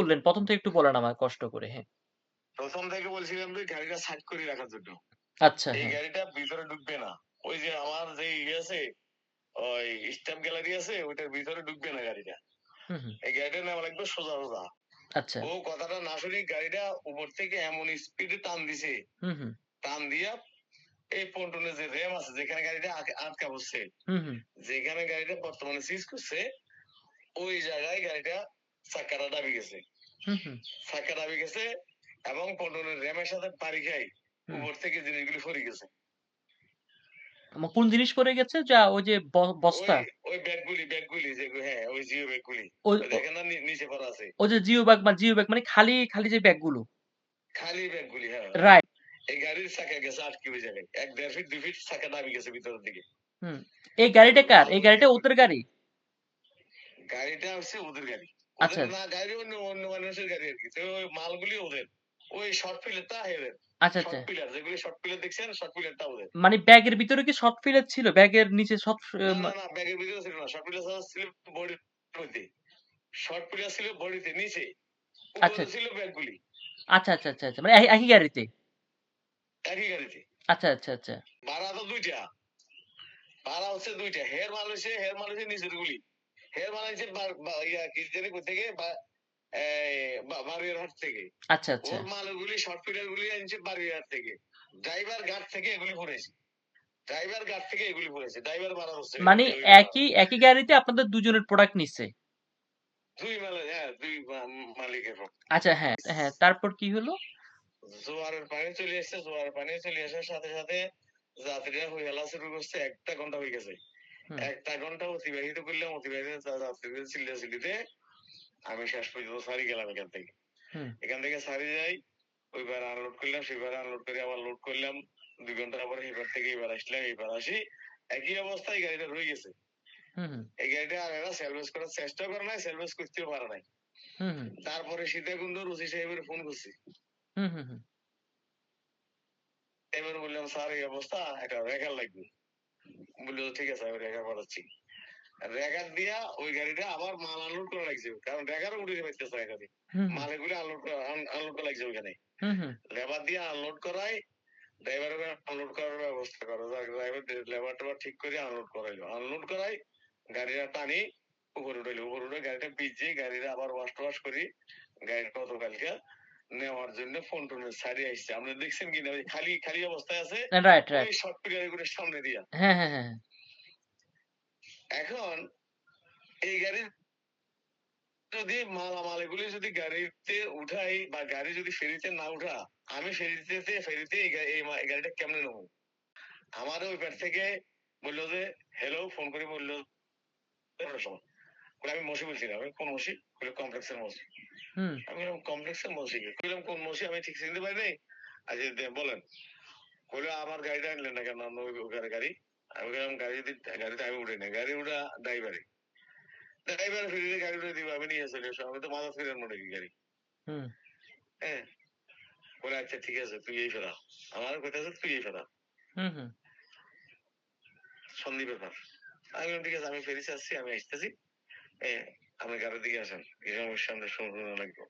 বললেন? প্রথম থেকে একটু বলেন আমায় কষ্ট করে। হ্যাঁ। প্রথম থেকে বলছিলাম যে গাড়িটা সাইড করে রাখার জন্য। আচ্ছা, এই হ্যাঁ। গাড়িটা ভিতরে ঢুকবে না। ওই যে আমার যে ইয়ে আছে, ওই স্ট্যাম্প গ্যালারি আছে ওইটার ভিতরে ঢুকবে না গাড়িটা। এই গাড়িটা নেওয়া লাগবে সোজা, সোজা। আচ্ছা। ও কথাটা না শুনেই গাড়িটা উপর থেকে এমন স্পিডে টান দিছে, হুম, হুম। টান দিয়া এই পন্টনের যে র্যাম আছে যেখানে গাড়িটা আটকা হুম। যেখানে গাড়িটা বর্তমানে সিজ করছে, ওই জায়গায় গাড়িটা চাক্কাটা দাবি গেছে। চাক্কা দাবি গেছে এবং পন্টনের র্যামের সাথে বাড়ি খাই উপর থেকে জিনিসগুলি পড়ে গেছে। কোন জিনিস পড়ে গেছে? যা ওই যে বস্তা? ওই ব্যাগগুলি ব্যাগগুলি যেগুলো হ্যাঁ, ওই জিও ব্যাগগুলি। দেখেন না নিচে পড়া আছে। ওই যে জিও ব্যাগ মা জিও ব্যাগ মানে খালি, খালি যে ব্যাগগুলো। খালি ব্যাগগুলি হ্যাঁ। রাইট। এই গাড়ির চাকা গেছে আটকে ওই জায়গায়। ১-১.৫ ফিট ২ ফিট চাকা দাবি গেছে ভিতরের দিকে। হুম। এই গাড়িটা কার? এই গাড়িটা ওদের গাড়ি? গাড়িটা হচ্ছে ওদের গাড়ি। আচ্ছা। না গাড়ি অন্য অন্য মানুষের গাড়ি আরকি। তো ওই মালগুলি ওদের। ওই শর্ট পিলারটা এদের। আচ্ছা, আচ্ছা। শর্ট পিলার যেগুলি শর্ট পিলার দেখছেন শর্ট পিলারটা ওদের। মানে ব্যাগের ভিতরে কি শর্ট ফিলার ছিল? ব্যাগের নিচে শর্ট না, না, না ব্যাগের ভিতরে ছিল না। শর্ট পিলার ছিল বডির মধ্যে। শর্ট পিলার ছিল বডিতে নিচে। আচ্ছা। ছিল ব্যাগগুলি। আচ্ছা, আচ্ছা, আচ্ছা, আচ্ছা। মানে একই গাড়িতে? একই গাড়িতে। আচ্ছা, আচ্ছা, আচ্ছা। ভাড়া তো ২ টা। ভাড়া হচ্ছে ২ টা। হের মাল হইছে হের মাল হইছে নিচের গুলি। হের মাল হইছে বা বা ইয়া কি জানি থেকে বারুইয়ারহাট থেকে। আচ্ছা, আচ্ছা। ওর মালগুলি শর্ট গুলি আনছে বারুইয়ারহাট থেকে। ড্রাইভার ঘাট থেকে এগুলি পড়েছে। ড্রাইভার ঘাট থেকে এগুলি পড়েছে। ড্রাইভার ভাড়া হচ্ছে। মানে একই একই গাড়িতে আপনাদের দুজনের প্রোডাক্ট নিছে? ২ মালে হ্যাঁ ২ মা মালিকের আচ্ছা হ্যাঁ, হ্যাঁ। তারপর কি হলো? জোয়ারের পানি চলে আসছে। জোয়ারের পানি চলে আসার সাথে, সাথে যাত্রীরা হইহাল্লা শুরু করছে। ১ টা ঘণ্টা হয়ে গেছে। হুম। ১ টা ঘণ্টা অতিবাহিত করলাম। অতিবাহিত চিল্লাচিল্লিতে আমি শেষ পর্যন্ত ছাড়ি গেলাম এখান থেকে। এখান থেকে ছাড়ি যাই। ওইবার আনলোড করলাম। সেবার আনলোড করে আবার লোড করলাম। দুই ঘণ্টা পরে এবার থেকে এবার আসলাম। এবার আসি একই অবস্থায় গাড়িটা রয়ে গেছে। এই গাড়িটা আর এরা সেলভেজ করার চেষ্টা করে নাই, সেলভেজ করতেও পারে নাই। তারপরে সীতাকুণ্ডর ওসি সাহেবের ফোন করছি। এবার বললাম, "স্যার এই অবস্থা একটা রেকার লাগবে।" বলল, "ঠিক আছে আমি রেকার পাঠাচ্ছি।" রেকার দিয়া ওই গাড়িটা আবার মাল আনলোড করা লাগছে। কারণ রেকারও উঠে পাইতেছে না এখানে। মাল এগুলো আনলোড আনলোড করা লাগছে হুম। লেবার দিয়ে আনলোড করাই ড্রাইভারের আনলোড করার ব্যবস্থা করো। ড্রাইভার লেবার টেবার ঠিক করে আনলোড করাইলো। আনলোড করাই গাড়িটা টানি উপরে উঠাইলো। উপরে উঠে গাড়িটা ভিজে গাড়িটা আবার ওয়াশ টোয়াশ করি গাড়িটা গতকালকে নেওয়ার জন্য ফোন টোনের সাইডে আসছে। আপনি দেখছেন কিনা ওই খালি খালি অবস্থায় আছে রাইট, রাইট। ওই শর্ট পিলারগুলোর সামনে দিয়া। হ্যাঁ, হ্যাঁ, হ্যাঁ। এখন এই গাড়ির যদি মালামাল এগুলি যদি গাড়িতে উঠাই বা গাড়ি যদি ফেরিতে না উঠা আমি ফেরিতে ফেরিতে এই গাড়িটা কেমনে নেব আমার ওই পেট থেকে বলল যে হ্যালো ফোন করে বলল আমি মসি বলছি না আমি কোন মসি কমপ্লেক্সের মসি। আমি বললাম কমপ্লেক্সের মসি বললাম কোন মসি আমি ঠিক চিনতে পারি নাই? আচ্ছা বলেন। বলে আমার গাড়িটা আনলেন না কেন? ওখানে গাড়ি আমি বললাম গাড়ি যদি গাড়িতে আমি উঠে নাই। গাড়ি উঠা ড্রাইভারে ড্রাইভার ফিরে গাড়ি উঠে দিব আমি নিয়ে চলে এসো আমি তো মাথা ফিরের মনে কি গাড়ি। হ্যাঁ। বলে আচ্ছা ঠিক আছে তুই এই ফেরা আমার কথা আছে তুই এই ফেরা হুম, হুম। সন্ধি ব্যাপার। আমি ঠিক আছে আমি ফেরি আসছি আমি আসতেছি। হ্যাঁ আপনি গাড়ির দিকে আসেন এই সমস্যা আমরা শুনে লাগবো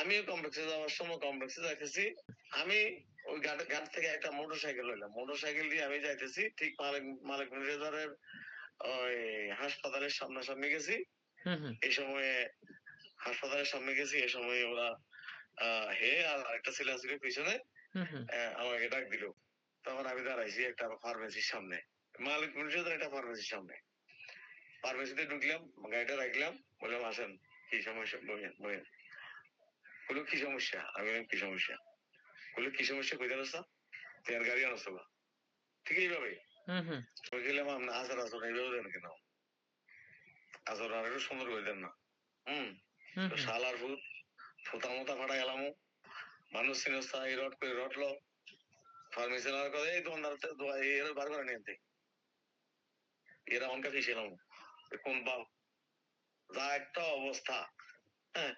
আমিও কমপ্লেক্সে যাওয়ার সময় কমপ্লেক্সে যাইতেছি আমি ওই ঘাট থেকে একটা মোটর সাইকেল লইলাম। মোটর সাইকেল দিয়ে আমি যাইতেছি ঠিক মালিক মালিক রেজারের ওই হাসপাতালের সামনাসামনি গেছি। এই সময়ে হাসপাতালের সামনে গেছি এই সময় ওরা আহ, হে আর একটা ছেলে ছিল পিছনে আমাকে ডাক দিল। তখন আমি দাঁড়াইছি একটা ফার্মেসির সামনে। মালিক পরিষদের একটা ফার্মেসির সামনে। ফার্মেসিতে ঢুকলাম গাড়িটা রাখলাম বললাম আসেন কি সমস্যা? বলেন বলেন বলল কি সমস্যা? আমি বললাম কি সমস্যা? বলল কি সমস্যা? কই জানোস না? তুই আর গাড়ি আনস ঠিক এইভাবে। গেলাম আচার আচরণ এইভাবে দেন কেন? আচরণ আর একটু সুন্দর করে দেন না। হম? হুম। শালার ভূত ফোতা মোতা ফাটা গেলাম মানুষ চিনস্তা এই রট করে রটলো। ফার্মেসি নেওয়ার কথা এই দোকানদার এরা বার করে নিয়ে এরা অনকা ফিসেলাম বাপ যা একটা অবস্থা। হ্যাঁ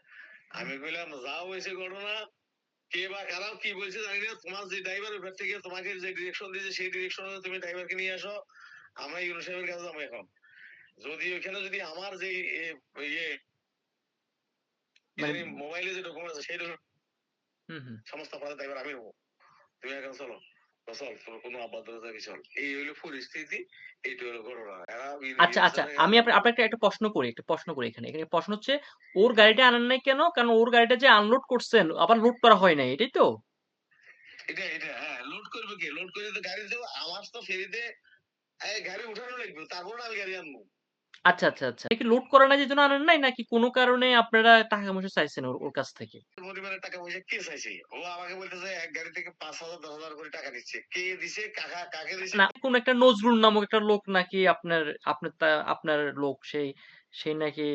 আমি কইলাম যা হয়েছে ঘটনা কে বা খারাপ কি বলছে জানি না। তোমার যে ড্রাইভার ওখান থেকে তোমাকে যে ডিরেকশন দিয়েছে সেই ডিরেকশনে তুমি ড্রাইভারকে নিয়ে আসো। আমরা ইউনো সাহেবের কাছে যাব এখন। যদি ওইখানে যদি আমার যে ইয়ে মোবাইলে যে ডকুমেন্ট আছে সেই। সমস্ত দায়ভার আমি নেব। তুমি এখন চলো। আচ্ছা আচ্ছা আমি আপনাকে একটা প্রশ্ন করি একটা প্রশ্ন করি এখানে। এখানে প্রশ্ন হচ্ছে ওর গাড়িটা আনেন নাই কেন? কারণ ওর গাড়িটা যে আনলোড করছেন আবার লোড করা হয় নাই এটাই তো? এটা এটা হ্যাঁ লোড করবে কি? লোড করে তো গাড়ি দেবো আমার তো ফেরিতে গাড়ি উঠানো লাগবে তারপর আমি গাড়ি আনব। আচ্ছা আচ্ছা আচ্ছা। কি লোড করা নাই আনেন নাই? নাকি কোনো কারণে আপনারা টাকা পয়সা চাইছেন ওর কাছ থেকে? পরিবারের টাকা পয়সা কে চাইছে? ও আমাকে বলতেছে এক গাড়ি থেকে করে টাকা দিচ্ছে কে দিছে? কাকা কাকে দিছে? না কোন একটা নজরুল নামক একটা লোক নাকি আপনার আপনার আপনার লোক সেই সে নাকি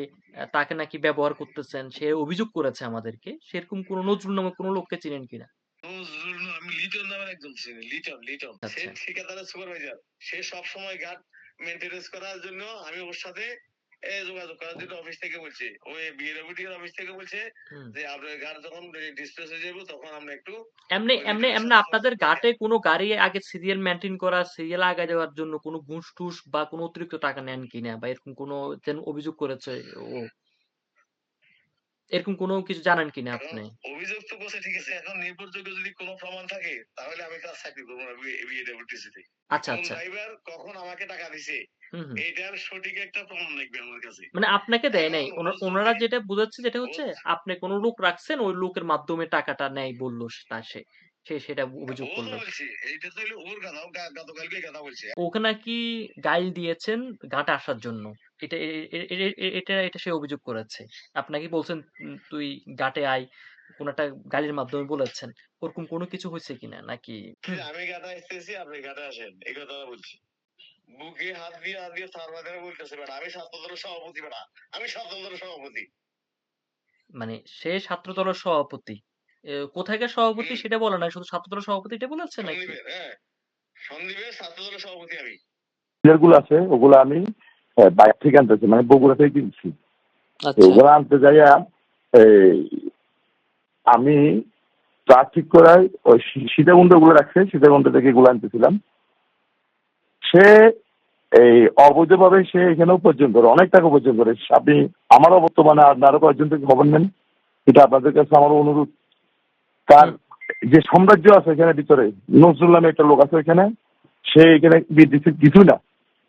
তাকে নাকি ব্যবহার করতেছেন সে অভিযোগ করেছে আমাদেরকে। সেরকম কোন নজরুল নামক কোনো লোককে চিনেন কিনা? নজরুল আমি লিটন নামের একজন চিনি লিটন লিটন। সে আচ্ছা। ঠিকাদারের সুপারভাইজার সে সব সময় গার্ড মেনটেনেন্স করার জন্য আমি ওর সাথে যোগাযোগ করার জন্য অফিস থেকে বলছি। ওই বিএডব্লিউডি অফিস থেকে বলছে যে আপনার গাড়ি যখন ডিসপ্লেস হয়ে যাব তখন আমরা একটু এমনি এমনি এমনি আপনাদের ঘাটে কোনো গাড়ি আগে সিরিয়াল মেনটেন করা সিরিয়াল আগে দেওয়ার জন্য কোনো ঘুষ টুস বা কোনো অতিরিক্ত টাকা নেন কিনা? বা এরকম কোনো যেন অভিযোগ করেছে ও? এরকম কোনো কিছু জানেন কিনা আপনি? অভিযোগ তো করছে ঠিক আছে এখন নির্ভরযোগ্য যদি কোনো প্রমাণ থাকে তাহলে আমি তার চাকরি করব না বিএডব্লিউটিসিতে আচ্ছা কোন আচ্ছা। ড্রাইভার কখন আমাকে টাকা দিছে এইটার সঠিক একটা প্রমাণ লাগবে আমার কাছে। মানে আপনাকে দেয় নাই? ওনারা যেটা বুঝাচ্ছে যেটা হচ্ছে আপনি কোন লোক রাখছেন ওই লোকের মাধ্যমে টাকাটা নেয় বলল তা সে। সে সেটা অভিযোগ করল। ওকে নাকি গাইল দিয়েছেন ঘাটে আসার জন্য? এটা এটা এটা সে অভিযোগ করেছে। আপনাকে বলছেন তুই গাটে আয় কোন একটা গাড়ির মাধ্যমে বলেছেন ওরকম কোনো কিছু হয়েছে কিনা নাকি? আমি গাটা আসতেছি আপনি গাটা আসেন এই কথা বলছি। বুকে হাত দিয়ে হাত দিয়ে সার বাজারে বলতেছে আমি স্বাস্থ্য সভাপতি বেটা আমি স্বাস্থ্য সভাপতি। মানে সে ছাত্রদলের সভাপতি? কোথাকার সভাপতি সেটা বলে না শুধু ছাত্রদলের সভাপতি এটা বলেছে নাকি? সন্দীপের হ্যাঁ সভাপতি আমি। গুলো আছে ওগুলো আমি বাইরে থেকে আনতেছি মানে বগুড়া থেকে কিনছি। আচ্ছা। ওগুলো আনতে যাইয়া আমি ট্রাক ঠিক করাই ওই সীতাকুণ্ডগুলো রাখছে সীতাকুণ্ড থেকে এগুলো আনতেছিলাম। সে এই অবৈধভাবে সে এখানে উপার্জন করে অনেক টাকা উপার্জন করে। আপনি আমারও বর্তমানে আর আরও কয়েকজন থেকে খবর নেন এটা আপনাদের কাছে আমার অনুরোধ। তার যে সাম্রাজ্য আছে এখানে ভিতরে নজরুল নামে একটা লোক আছে এখানে সে এখানে বিদ্যুৎ কিছুই না।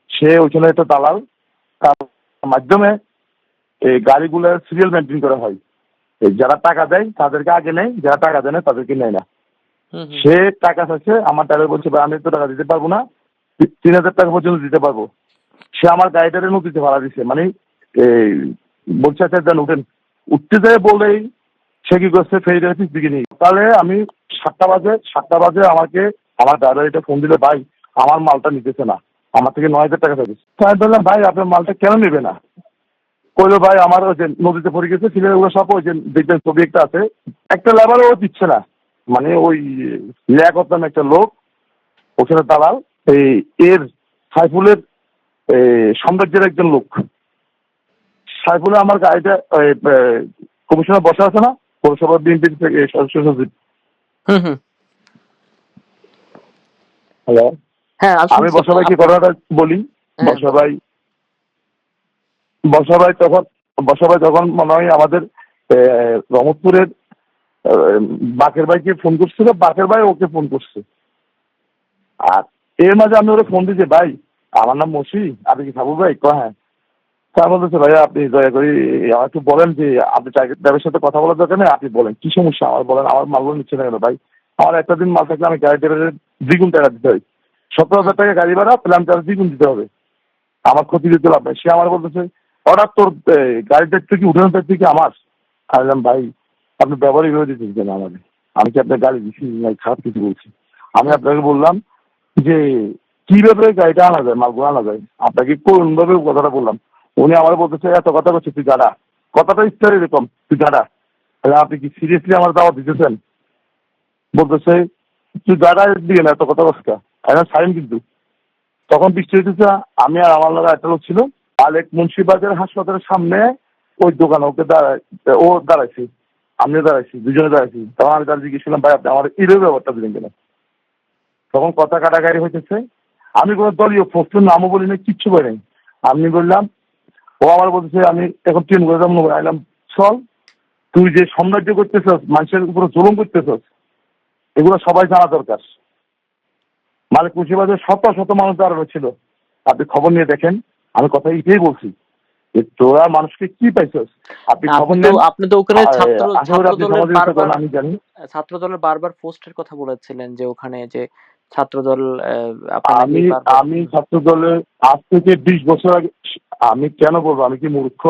সে ওইখানে একটা দালাল তার মাধ্যমে এই গাড়িগুলোর সিরিয়াল মেনটেন করা হয়। যারা টাকা দেয় তাদেরকে আগে নেয় যারা টাকা দেয় না তাদেরকে নেয় না। সে টাকা চাচ্ছে আমার ড্রাইভার বলছে ভাই আমি তো টাকা দিতে পারব না তিন হাজার টাকা পর্যন্ত দিতে পারব। সে আমার গাড়িটারে নদীতে ভাড়া দিছে। মানে এই বলছে আচ্ছা উঠেন উঠতে যায় বলেই সে কি করছে? ফেরি গাড়ি দিকে তাহলে আমি সাতটা বাজে সাতটা বাজে আমাকে আমার ড্রাইভার এটা ফোন দিলে, ভাই, আমার মালটা নিতেছে না। আমার থেকে নয় হাজার টাকা চাইছে। তো আমি বললাম, ভাই, আপনার মালটা কেন নেবে না? কইলো, ভাই, আমার ওই যে নদীতে পড়ে গেছে, ছেলে ওগুলো সব ওই যে দেখবেন ছবি একটা আছে। একটা লেবার ও দিচ্ছে না। মানে ওই লিয়াকত নামে একটা লোক ওখানে দালাল, এই এর সাইফুলের সাম্রাজ্যের একজন লোক। সাইফুলে আমার গাড়িটা কমিশনার বসা আছে না? পৌরসভা বিএনপির থেকে সদস্য সচিব। হুম হুম। হ্যালো? হ্যাঁ আমি বসাভাইকে ঘটনাটা বলি? হ্যাঁ। বসাভাই বসাভাই তখন বসাভাই তখন মনে হয় আমাদের রহমতপুরের বাকের ভাইকে ফোন করছিল বাকের ভাই ওকে ফোন করছে। আর এর মাঝে আমি ওরা ফোন দিয়েছি ভাই আমার নাম মসি আপনি কি সাবু ভাই কয় হ্যাঁ। তা বলতেছে ভাই আপনি দয়া করে একটু বলেন যে, আপনি ড্রাইভারের সাথে কথা বলার দরকার নেই, আপনি বলেন, কি সমস্যা? আমার বলেন, আমার মালগুলো নিচ্ছে না কেন, ভাই? আমার একটা দিন মাল থাকলে আমি গাড়ি ড্রাইভারের দ্বিগুণ টাকা দিতে হয়। সতেরো হাজার টাকা গাড়ি ভাড়া প্ল্যান চার্জ দ্বিগুণ দিতে হবে। আমার ক্ষতি দিতে লাভ নাই। সে আমার বলতেছে, হঠাৎ তোর গাড়ির দায়িত্ব কি, উঠানোর দায়িত্ব কি আমার? আমি ভাই, আপনি ব্যবহার এইভাবে দিতেছেন কেন আমাকে? আমি কি আপনার গাড়ি দিচ্ছি না, খারাপ কিছু বলছি? আমি আপনাকে বললাম যে কীভাবে গাড়িটা আনা যায় মালগুলো আনা যায়? আপনাকে কোনভাবে কথাটা বললাম? উনি আমার বলতেছে এত কথা বলছে তুই গাড়া কথাটা ইচ্ছা এরকম, তুই গাড়া আপনি কি সিরিয়াসলি আমার দাওয়া দিতেছেন? বলতেছে তুই গাড়া দিয়ে না, এত কথা বসকা এখন সাইন কিন্তু। তখন বৃষ্টি হইতেছে, আমি আর আমার লগা একটা লোক ছিল, আলেক মুন্সিবাজার হাসপাতালের সামনে ওই দোকানে, ওকে দাঁড়ায়, ও দাঁড়াইছি, আমিও দাঁড়াইছি, দুজনে দাঁড়াইছি। তখন আমি তার জিজ্ঞেস করলাম ভাই, আপনি আমার ইলের ব্যাপারটা দিলেন কেন? তখন কথা কাটাকাটি হইতেছে, আমি কোনো দলীয় পোস্টের নামও বলি না কিচ্ছু বলি আমি বললাম ও আমার বলতেছে আমি এখন ট্রেন করে যাব আইলাম চল। তুই যে সাম্রাজ্য করতেছস মানুষের উপরে জুলুম করতেছস এগুলো সবাই জানা দরকার। মালিক মুন্সিবাজার শত শত মানুষ দাঁড়ানো ছিল। আপনি খবর নিয়ে দেখেন আমি কথা এটাই বলছি যে তোরা মানুষকে কি পাইছস? আপনি খবর আপনি তো আপনি তো ওখানে ছাত্র দলের বারবার ছাত্র দলের বারবার পোস্টের কথা বলেছিলেন যে ওখানে যে ছাত্র দল আহ, আপনার নাকি আমি আমি ছাত্র দলের আজ থেকে বিশ বছর আগে আমি কেন বলব? আমি কি মূর্খ?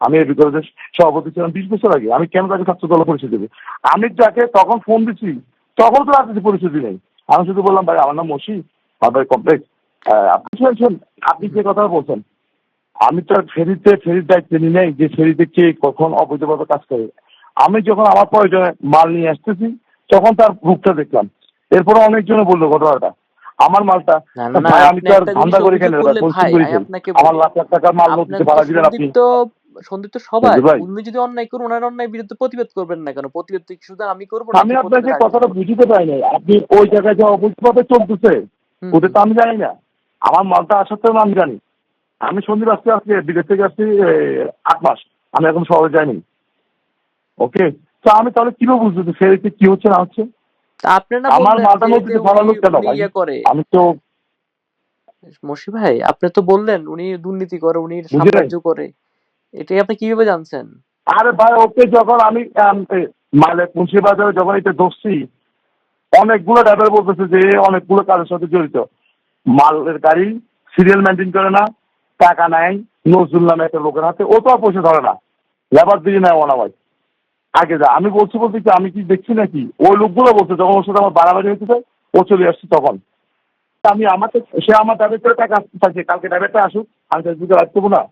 আমি এই বিদ্যালয়ের সভাপতি ছিলাম বিশ বছর আগে। আমি কেন তাকে ছাত্র দল পরিচয় দেবো? আমি যাকে তখন ফোন দিছি। তখন তো রাজনীতি পরিস্থিতি নেই। আমি শুধু বললাম ভাই আমার নাম মসি আমার কমপ্লেক্স। আপনি শুনছেন? আপনি যে কথা বলছেন আমি তো আর ফেরিতে ফেরির দায়িত্ব নিই নাই যে ফেরিতে কে কখন অবৈধভাবে কাজ করে। আমি যখন আমার প্রয়োজনে মাল নিয়ে আসতেছি তখন তার রূপটা দেখলাম। এরপরে অনেকজনে বলল ঘটনাটা। আমার মালটা না না না ভাই আমি তো আর ধান্দা করি কেন আমার লাখ লাখ টাকার মাল তো ভাড়া দিলেন আপনি। সন্দীপ তো সবাই। উনি যদি অন্যায় করুন ওনার অন্যায় বিরুদ্ধে প্রতিবাদ করবেন না কেন? প্রতিবাদ শুধু আমি করব আমি আপনাকে কথাটা বুঝতে পারি নাই। আপনি ওই জায়গায় যে অবৈধভাবে চলতেছে ওটা তো আমি জানি না। আমার মালটা আসার তো আমি জানি। আমি সন্দীপ আসতে আজকে বিদেশ থেকে আসছি আট মাস। আমি এখন শহরে যাইনি। ওকে? তো আমি তাহলে কীভাবে যে ফেরিতে কি হচ্ছে না হচ্ছে? আমার কেন ভাই? ইয়ে করে। আমি তো মসি ভাই আপনি তো বললেন উনি দুর্নীতি করে উনি? সাম্রাজ্য করে। এটাই আপনি কীভাবে জানছেন? আরে ভাই ওকে যখন আমি মালে মুন্সিবাজারে যখন এটা ধরছি অনেকগুলো ড্রাইভার বলতেছে যে অনেকগুলো কাজের সাথে জড়িত। মালের গাড়ি সিরিয়াল মেনটেন করে না টাকা নেয় নজরুল নামে একটা লোকের হাতে ও তো আর পয়সা ধরে না। লেবার দিয়ে নেয় ওনা ভাই। আগে যা, আমি বলছি বলতে কি, আমি কি দেখছি নাকি? ওই লোকগুলো বলছে, যখন ওর সাথে আমার বাড়াবাড়ি হয়েছে ও চলে আসছে তখন। আমি আমাকে, সে আমার ড্রাইভার করে টাকা চাইছে কালকে ড্রাইভারটা আসুক, আমি ফেসবুকে রাখতে না।